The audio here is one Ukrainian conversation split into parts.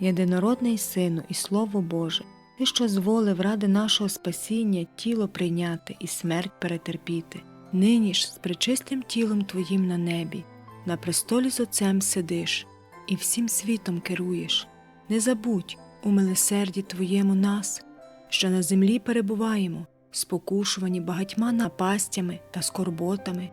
єдинородний Сину і Слово Боже, Ти, що зволив ради нашого спасіння тіло прийняти і смерть перетерпіти, нині ж з причистим тілом Твоїм на небі, на престолі з Отцем сидиш і всім світом керуєш. Не забудь у милосерді Твоєму нас, що на землі перебуваємо, спокушувані багатьма напастями та скорботами,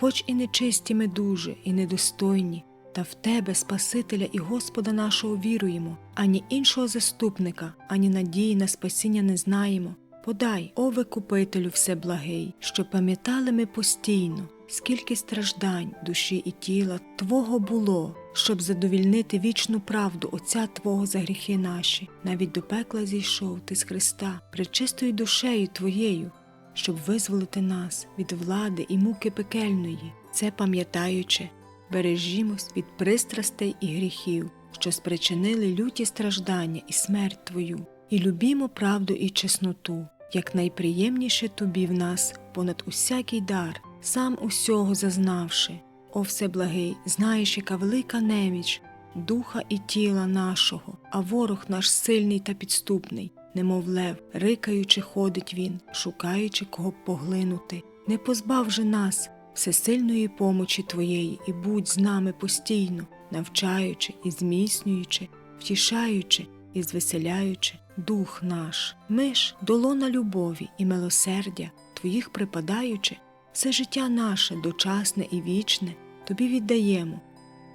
хоч і нечисті ми дуже, і недостойні, та в Тебе, Спасителя і Господа нашого віруємо, ані іншого заступника, ані надії на спасіння не знаємо. Подай, о Викупителю всеблагий, що пам'ятали ми постійно, скільки страждань душі і тіла Твого було, щоб задовільнити вічну правду Отця Твого за гріхи наші, навіть до пекла зійшов ти з Христа, пречистою душею Твоєю, щоб визволити нас від влади і муки пекельної, це пам'ятаючи, бережімось від пристрастей і гріхів, що спричинили люті страждання і смерть Твою, і любімо правду і чесноту, як найприємніше тобі в нас понад усякий дар, сам усього зазнавши. О Всеблагий, знаєш, яка велика неміч духа і тіла нашого, а ворог наш сильний та підступний, немов лев, рикаючи, ходить він, шукаючи кого поглинути. Не позбав же нас всесильної помочі Твоєї, і будь з нами постійно, навчаючи і зміцнюючи, втішаючи і звеселяючи дух наш. Ми ж, долона любові і милосердя, Твоїх припадаючи, все життя наше дочасне і вічне Тобі віддаємо,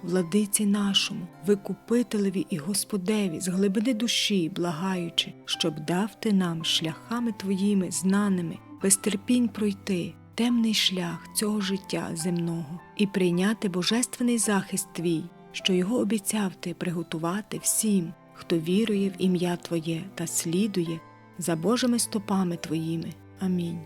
владиці нашому, викупителеві і Господеві з глибини душі, благаючи, щоб дав ти нам шляхами Твоїми знаними, без терпінь пройти темний шлях цього життя земного і прийняти божественний захист Твій, що його обіцяв ти приготувати всім, хто вірує в ім'я Твоє та слідує за Божими стопами Твоїми. Амінь.